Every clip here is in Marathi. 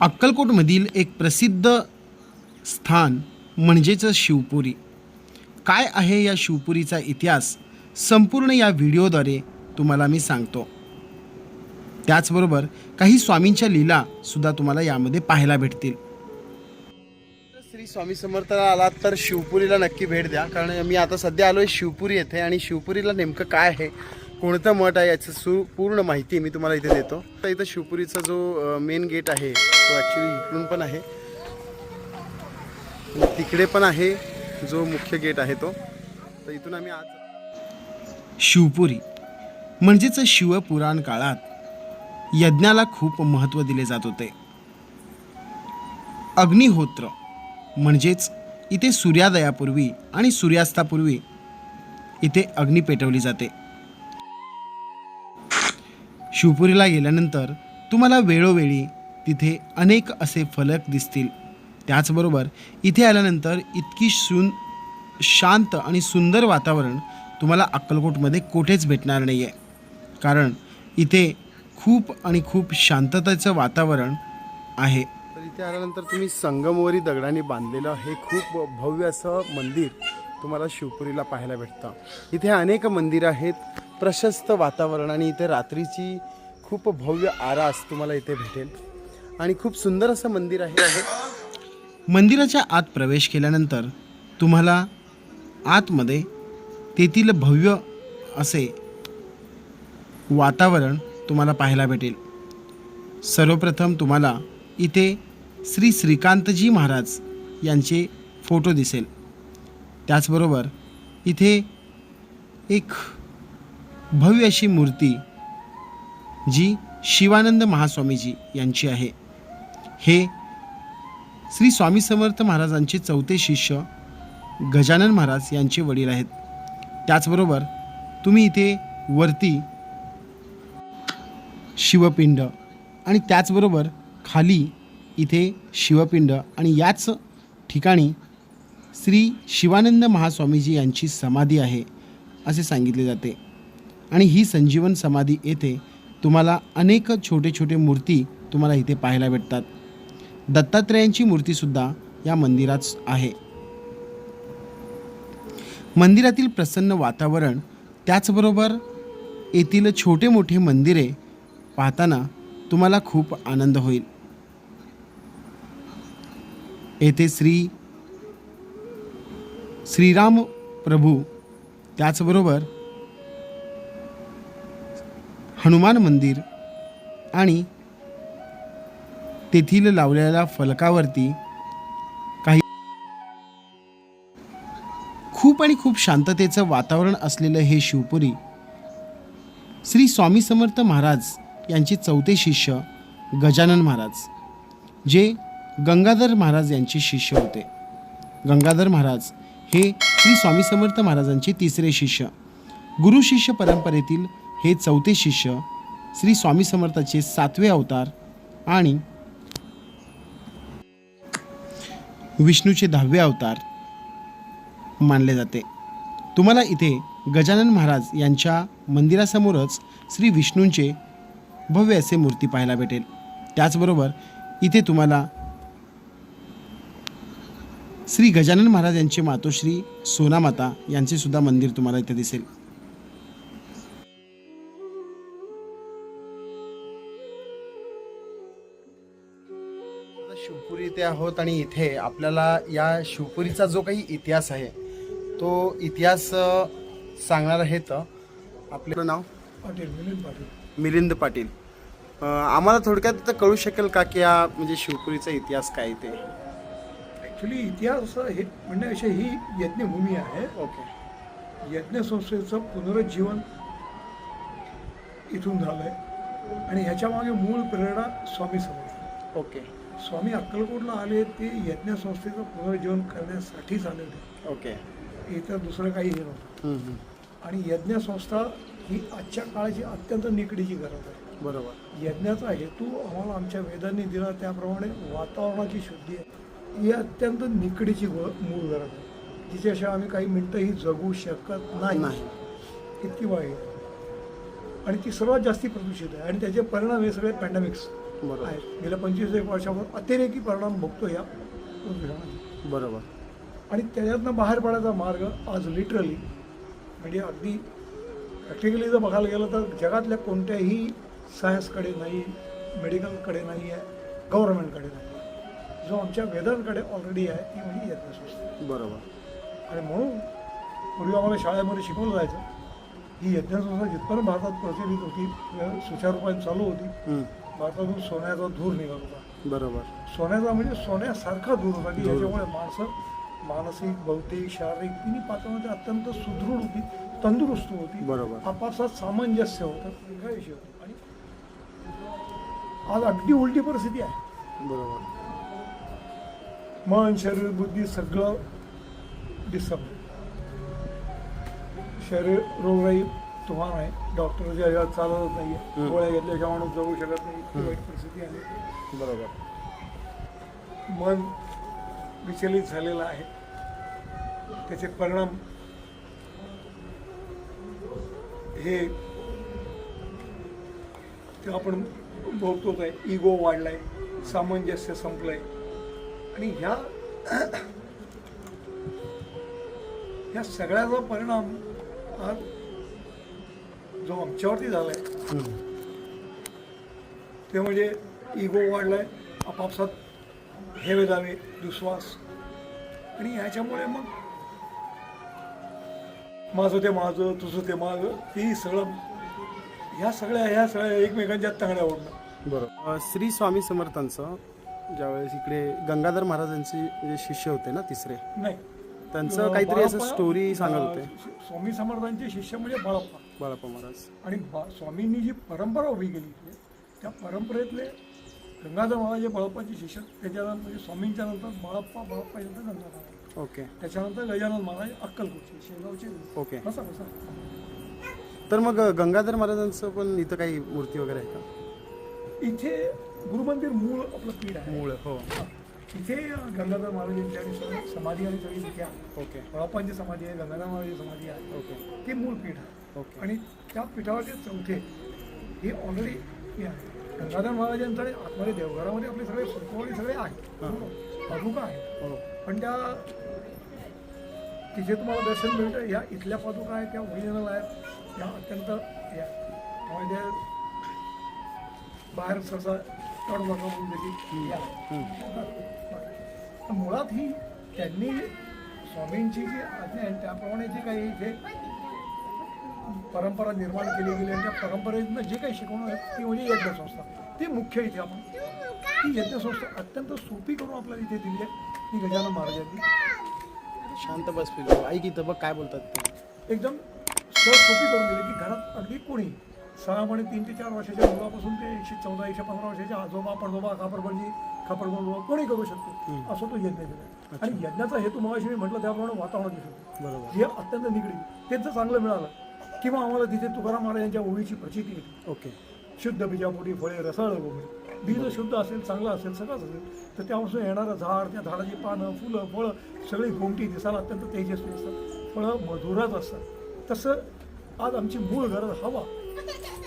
अक्कलकोटमधील एक प्रसिद्ध स्थान म्हणजेच शिवपुरी. काय आहे या शिवपुरीचा इतिहास? संपूर्ण या व्हिडिओद्वारे तुम्हाला मी सांगतो. त्याचबरोबर काही स्वामींच्या लीला सुद्धा तुम्हाला यामध्ये पाहायला भेटतील. श्री स्वामी समर्थाला आलात तर शिवपुरीला नक्की भेट द्या. कारण मी आता सध्या आलो आहे शिवपुरी येथे आणि शिवपुरीला नेमकं काय आहे? कोणतं मठ आहे याचं सु पूर्ण माहिती मी तुम्हाला इथे देतो. तर इथं शिवपुरीचा जो मेन गेट आहे तो ॲक्च्युली इकडून पण आहे. तिकडे पण आहे जो मुख्य गेट आहे तो. तर इथून आम्ही आज शिवपुरी म्हणजेच शिवपुराण काळात यज्ञाला खूप महत्त्व दिले जात होते. अग्निहोत्र म्हणजेच इथे सूर्यादयापूर्वी आणि सूर्यास्तापूर्वी इथे अग्नी पेटवली जाते. शिवपुरीला गेल्यानंतर तुम्हाला वेळोवेळी तिथे अनेक असे फलक दिसतील. त्याचबरोबर इथे आल्यानंतर इतकी सुन शांत आणि सुंदर वातावरण तुम्हाला अक्कलकोटमध्ये कुठेच भेटणार नाही आहे कारण इथे खूप आणि खूप शांततेचं वातावरण आहे. तर इथे आल्यानंतर तुम्ही संगमवरी दगडाने बांधलेलं हे खूप भव्य असं मंदिर तुम्हाला शिवपुरीला पाहायला भेटतं. इथे अनेक मंदिरं आहेत प्रशस्त वातावरण आणि इथे रात्रीची खूप भव्य आरास तुम्हाला इथे भेटेल. आणि खूप सुंदर असं मंदिर आहे. मंदिराच्या आत प्रवेश केल्यानंतर तुम्हाला आतमध्ये तेथील भव्य असे वातावरण तुम्हाला पाहायला भेटेल. सर्वप्रथम तुम्हाला इथे श्री श्रीकांतजी महाराज यांचे फोटो दिसेल. त्याचबरोबर इथे एक भव्य अशी मूर्ती जी शिवानंद महास्वामीजी यांची आहे. हे श्री स्वामी समर्थ महाराजांचे चौथे शिष्य गजानन महाराज यांचे वडील आहेत. त्याचबरोबर तुम्ही इथे वरती शिवपिंड आणि त्याचबरोबर खाली इथे शिवपिंड आणि याच ठिकाणी श्री शिवानंद महास्वामीजी यांची समाधी आहे असे सांगितले जाते. आणि ही संजीवन समाधी येथे तुम्हाला अनेक छोटे छोटे मूर्ती तुम्हाला इथे पाहायला भेटतात. दत्तात्रेयांची मूर्तीसुद्धा या मंदिरात आहे. मंदिरातील प्रसन्न वातावरण त्याचबरोबर येथील छोटे मोठे मंदिरे पाहताना तुम्हाला खूप आनंद होईल. येथे श्री श्रीराम प्रभू त्याचबरोबर हनुमान मंदिर आणि तेथील लावलेल्या फलकावरती काही खूप आणि खूप शांततेचं वातावरण असलेलं हे शिवपुरी श्री स्वामी समर्थ महाराज यांचे चौथे शिष्य गजानन महाराज जे गंगाधर महाराज यांचे शिष्य होते. गंगाधर महाराज हे श्री स्वामी समर्थ महाराजांचे तिसरे शिष्य. गुरु शिष्य परंपरेतील हे चौथे शिष्य श्री स्वामी समर्थाचे सातवे अवतार आणि विष्णूचे दहावे अवतार मानले जाते. तुम्हाला इथे गजानन महाराज यांच्या मंदिरासमोरच श्री विष्णूंचे भव्य असे मूर्ती पाहायला भेटेल. त्याचबरोबर इथे तुम्हाला श्री गजानन महाराज यांचे मातोश्री सोनामाता यांचे सुद्धा मंदिर तुम्हाला इथे दिसेल. इथे आहोत आणि इथे आपल्याला या शिवपुरीचा जो काही इतिहास आहे तो इतिहास सांगणार आहेत आपलं नाव? पाटील मिलिंद पाटील. मिलिंद पाटील. आम्हाला थोडक्यात तर कळू शकेल का की हा म्हणजे शिवपुरीचा इतिहास काय ते? ॲक्च्युली इतिहास हे म्हणण्याविषयी ही यज्ञभूमी आहे. ओके. यज्ञ संस्थेचं पुनरुज्जीवन इथून झालं आहे आणि ह्याच्यामागे मूळ प्रेरणा स्वामी समर्थ. ओके. स्वामी अक्कलकोटला आले ते यज्ञ संस्थेचं पुनरुज्जीवन करण्यासाठीच आले होते ओके. इथं दुसरं काही हे नव्हतं. आणि यज्ञ संस्था ही आजच्या काळाची अत्यंत निकडीची गरज आहे. बरोबर. यज्ञाचा हेतू आम्हाला आमच्या वेदांनी दिला त्याप्रमाणे वातावरणाची शुद्धी आहे. ही अत्यंत निकडीची गो मूळ गरज आहे. जिच्याशिवाय आम्ही काही मिनटंही जगू शकत नाही. नाही. इतकी वाईट. आणि ती सर्वात जास्ती प्रदूषित आहे. आणि त्याचे परिणाम हे सगळे पॅन्डेमिक्स बरोबर. आहेत गेल्या पंचवीस एक वर्षापासून अतिरेकी परिणाम बघतो या बरोबर. आणि त्याच्यातनं बाहेर पडायचा मार्ग आज लिटरली म्हणजे अगदी प्रॅक्टिकली जर बघायला गेलं तर जगातल्या कोणत्याही सायन्सकडे नाही मेडिकलकडे नाही आहे गव्हर्नमेंटकडे नाही जो आमच्या वेदांकडे ऑलरेडी आहे ती म्हणजे यज्ञसंस्था बरोबर. आणि म्हणून पूर्वी आम्हाला शाळेमध्ये शिकवलं जायचं ही यज्ञसंस्था जिथपर्यंत भारतात प्रचलित होती अं, सुचारूपणे चालू होती. भारतातून सोन्याचा धूर निघत होता. बरोबर. सोन्याचा म्हणजे सोन्यासारखा धूर होता की याच्यामुळे माणसं मानसिक भौतिक शारीरिक तिन्ही पात्रामध्ये अत्यंत सुदृढ होती तंदुरुस्त होती. बरोबर. आपापसात सामंजस्य होतं होता. आणि आज अगदी उलटी परिस्थिती आहे. बरोबर. मन शरीर बुद्धी सगळं डिस्टर्ब शरीर रोगराई तुफान आहे. डॉक्टर चालत नाही. गोळ्या घेतल्याशिवाय माणूस जगू शकत नाही. इतकी वाईट परिस्थिती आहे बरोबर. मन विचलित झालेलं आहे. त्याचे परिणाम हे ते आपण भोगतोच आहे. इगो वाढलाय. सामंजस्य संपलंय. आणि ह्या ह्या सगळ्याचा परिणाम आज जो आमच्यावरती झालाय. हम्म, ते म्हणजे इगो वाढलाय आपापसात हेवे दावे दुश्वास आणि ह्याच्यामुळे मग माझं ते माझं तुझं ते माझं तेही सगळं ह्या सगळ्या ह्या सगळ्या एकमेकांच्या तांगड्या ओढणं. बरोबर. श्री स्वामी समर्थांचं ज्यावेळेस इकडे गंगाधर महाराजांचे जे शिष्य होते ना तिसरे? नाही. त्यांचं काहीतरी असं बाळप्पा- स्टोरी सांगत होते स्वामी समर्थांचे शिष्य म्हणजे बाळप्पा. बाळाप्पा महाराज. आणि बा स्वामींनी जी परंपरा उभी केली त्या परंपरेतले गंगाधर महाराज जे बाळप्पाचे शिष्य त्याच्यानंतर म्हणजे स्वामींच्या नंतर बाळप्पा बाळप्पा नंतर गंगाधर. महाराज ओके. त्याच्यानंतर गजानन महाराज अक्कलकोटचे शेगावचे. ओके. बसा बसा तर मग गंगाधर महाराजांचं पण इथं काही मूर्ती वगैरे आहे का? इथे गुरुमंदिर मूळ आपलं पीठ आहे. मूळ हो. इथे गंगाधर महाराजांची आणि समाधी आणि सगळी तिथे आहे. ओके. बाळाप्पांची समाधी आहे गंगाधर महाराजांची समाधी आहे. ओके. ते मूळ पीठ आहे. ओके. आणि त्या पीठावरचे चौथे हे ऑलरेडी हे आहे. गंगाधर महाराजांकडे आतमध्ये देवघरामध्ये आपले सगळे सुरकवणी सगळे आहेत. पादुका आहेत. हो. पण त्या तिथे तुम्हाला दर्शन मिळतं. या इथल्या पादुका आहेत त्या ओरिजिनल आहेत. या अत्यंत या ते बाहेर सहसा चढ बघा म्हणून त्याची या मुळात ही त्यांनी स्वामींची जी आज्ञा आहे त्याप्रमाणे जी काही इथे परंपरा निर्माण केली गेली आणि त्या परंपरेतनं जे काही शिकवणं आहे ती म्हणजे यज्ञसंस्था. ती मुख्य इथे आपण ती यज्ञसंस्था अत्यंत सोपी करून आपल्याला इथे दिली आहे ती गजानन महाराजांनी. शांत बस फिरू. ऐक इथं बघ काय बोलतात ते. एकदम सहज सोपी करून दिली की घरात अगदी कोणी सहापणे तीन ते चार वर्षाच्या मुलापासून ते एकशे चौदा एकशे पंधरा वर्षाच्या आजोबा पडदोबा खापरपणजी खापरगोंदोबा कोणी करू शकतो. असं तो यज्ञ दिला आणि यज्ञाचा हेतू मगाशी मी म्हटलं त्याप्रमाणे वातावरण दिसत बरोबर. हे अत्यंत निगडीत. त्यांचं चांगलं मिळालं किंवा आम्हाला तिथे तुकाराम महाराजांच्या ओळीची प्रचिती येते ओके. शुद्ध बीजापोटी फळे रसाळ भूमी बीज शुद्ध असेल चांगलं असेल सगळंच असेल तर त्यापासून येणारं झाड त्या झाडाची पानं फुलं फळं सगळी गोमटी दिसायला अत्यंत तेजस्वी असतात. फळं मधुरच असतात. तसं आज आमची मूळ गरज हवा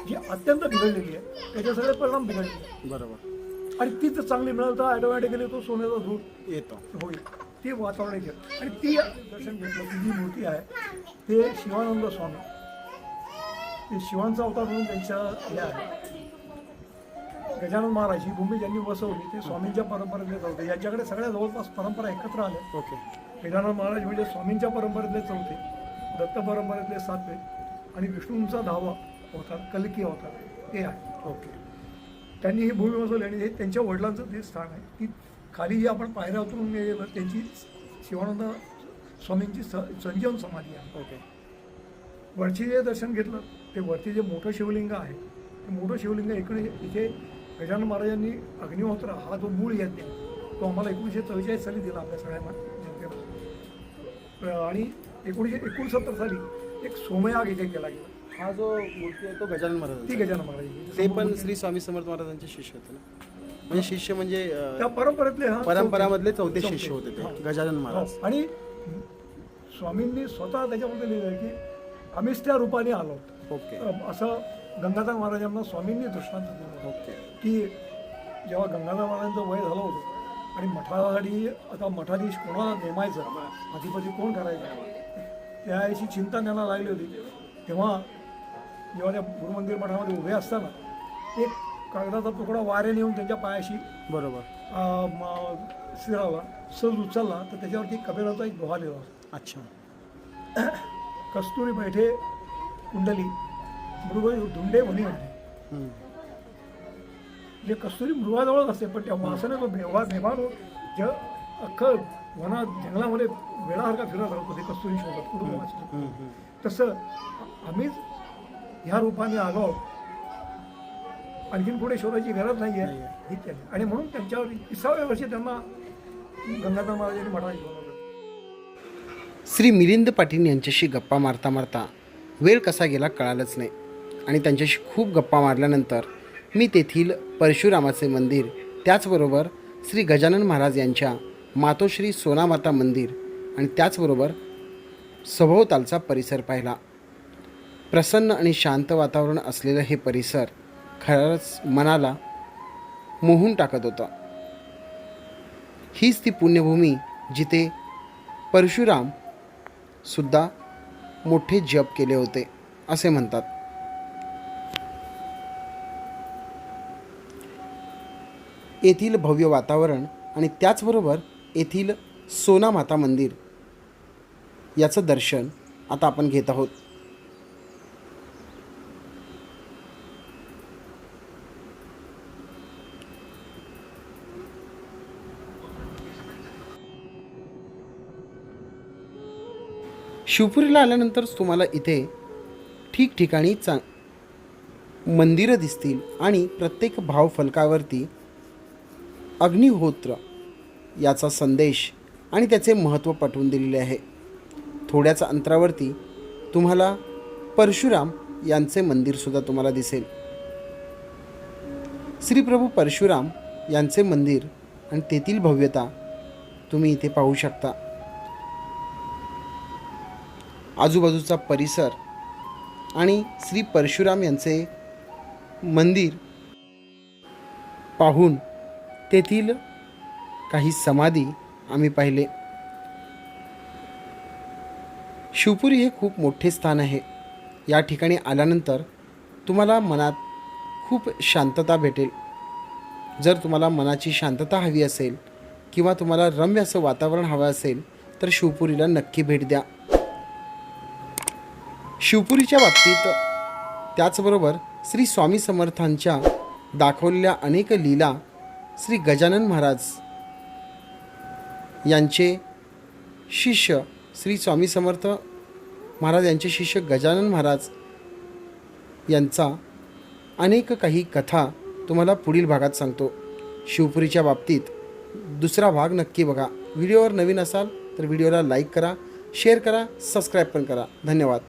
जी अत्यंत बिघडलेली आहे. त्याचे सगळे परिणाम बिघडले बरोबर. आणि ती जर चांगली मिळाली तर ऑटोमॅटिकली तो सोन्याचा धूर येतो. होईल. ते वातावरण येतं आणि ती दर्शन घेतलं जी मूर्ती आहे ते शिवानंद स्वामी. ते शिवांचा अवतार म्हणून त्यांच्या हे आहे. गजानन महाराज ही भूमी ज्यांनी बसवली ते स्वामींच्या परंपरेतले चौथे. यांच्याकडे सगळ्या जवळपास परंपरा एकत्र आल्या. ओके. गजानन महाराज म्हणजे स्वामींच्या परंपरेतले चौथे दत्त परंपरेतले सातवे आणि विष्णूंचा दहावा अवतार कलकी अवतार ते आहे. ओके. त्यांनी ही भूमी बसवली आणि हे त्यांच्या वडिलांचं ते स्थान आहे की खाली जी आपण पायऱ्या उतरून गेलं त्यांची शिवानंद स्वामींची स संजीवन समाधी आहे. ओके. वरची जे दर्शन घेतलं ते वरती जे मोठं शिवलिंग आहे ते मोठं शिवलिंग इकडे इथे गजानन महाराजांनी अग्निहोत्र हा जो मूळ यज्ञ तो आम्हाला एकोणीसशे चव्वेचाळीस साली दिला आपल्या सगळ्यांना जनतेला. आणि एकोणीसशे एकोणसत्तर साली एक सोमयाग इथे केला गेला. हा जो मूर्ती आहे तो गजानन ती महाराज गजानन महाराजांची ते पण श्री स्वामी समर्थ महाराजांचे शिष्य होते ना? म्हणजे शिष्य म्हणजे अ, त्या परंपरेतले हा परंपरामधले चौथे. शिष्य होते. ते गजानन महाराज. हो. आणि स्वामींनी स्वतः त्याच्यामध्ये लिहिलं की आम्हीच त्या रूपाने आलो. ओके. असं गंगाधर महाराजांना स्वामींनी दृष्टांत दिलं. ओके. की जेव्हा गंगाधर महाराजांचं वय झालं होतं आणि मठासाठी आता मठाधीश कोणाला नेमायचं? अधिपती कोण करायचं? त्याची चिंता त्यांना लागली होती. तेव्हा जेव्हा त्या गुरुमंदिर मठामध्ये उभे असताना एक कागदाचा तुकडा वाऱ्याने येऊन त्यांच्या पायाशी बरोबर. स्थिरावला सहज उचलला तर त्याच्यावरती कबीराचा एक दोहा लिहिला अच्छा. कस्तुरी बैठे कुंडली मृग धुंडे म्हणी म्हणते. जे कस्तुरी मृगाजवळच असते पण त्या वासाने तो बेवा बेभान ज अख्खं वनात जंगलामध्ये वेळासारखा फिरत राहतो ते कस्तुरी शोधत हम्म. तसं आम्हीच ह्या रूपाने आलो आहोत. आणखीन पुढे शोधायची गरज नाही आहे ही त्याने आणि म्हणून त्यांच्यावर विसाव्या वर्षी त्यांना गंगाधर महाराजांनी आलं. श्री मिलिंद पाटील यांच्याशी गप्पा मारता मारता वेळ कसा गेला कळालंच नाही. आणि त्यांच्याशी खूप गप्पा मारल्यानंतर मी तेथील परशुरामाचे मंदिर त्याचबरोबर श्री गजानन महाराज यांच्या मातोश्री सोनामाता मंदिर आणि त्याचबरोबर सभोवतालचा परिसर पाहिला. प्रसन्न आणि शांत वातावरण असलेलं हे परिसर खरंच मनाला मोहून टाकत होता. हीच ती पुण्यभूमी जिथे परशुराम सुद्धा मोठे जप केले होते असे म्हणतात. येथील भव्य वातावरण आणि त्याचबरोबर येथील सोनामाता मंदिर याचं दर्शन आता आपण घेत आहोत. शिवपुरीला आल्यानंतरच तुम्हाला इथे ठिकठिकाणी चा मंदिरं दिसतील आणि प्रत्येक भावफलकावरती अग्निहोत्र याचा संदेश आणि त्याचे महत्त्व पटवून दिलेले आहे. थोड्याच अंतरावरती तुम्हाला परशुराम यांचे मंदिरसुद्धा तुम्हाला दिसेल. श्री प्रभू परशुराम यांचे मंदिर आणि तेथील भव्यता तुम्ही इथे पाहू शकता. आजूबाजूचा परिसर आणि श्री परशुराम यांचे मंदिर पाहून तेथील काही समाधी आम्ही पाहिले. शिवपुरी हे खूप मोठे स्थान आहे. या ठिकाणी आल्यानंतर तुम्हाला मनात खूप शांतता भेटेल. जर तुम्हाला मनाची शांतता हवी असेल किंवा तुम्हाला रम्य असं वातावरण हवं असेल तर शिवपुरीला नक्की भेट द्या. शिवपुरीच्या बाबतीत त्याचबरोबर श्री स्वामी समर्थांच्या दाखवलेल्या अनेक लीला श्री गजानन महाराज यांचे शिष्य श्री स्वामी समर्थ महाराज यांचे शिष्य गजानन महाराज यांचा अनेक काही कथा तुम्हाला पुढील भागात सांगतो. शिवपुरीच्या बाबतीत दुसरा भाग नक्की बघा. व्हिडिओवर नवीन असाल तर व्हिडिओला लाईक करा शेअर करा सबस्क्राईब पण करा. धन्यवाद.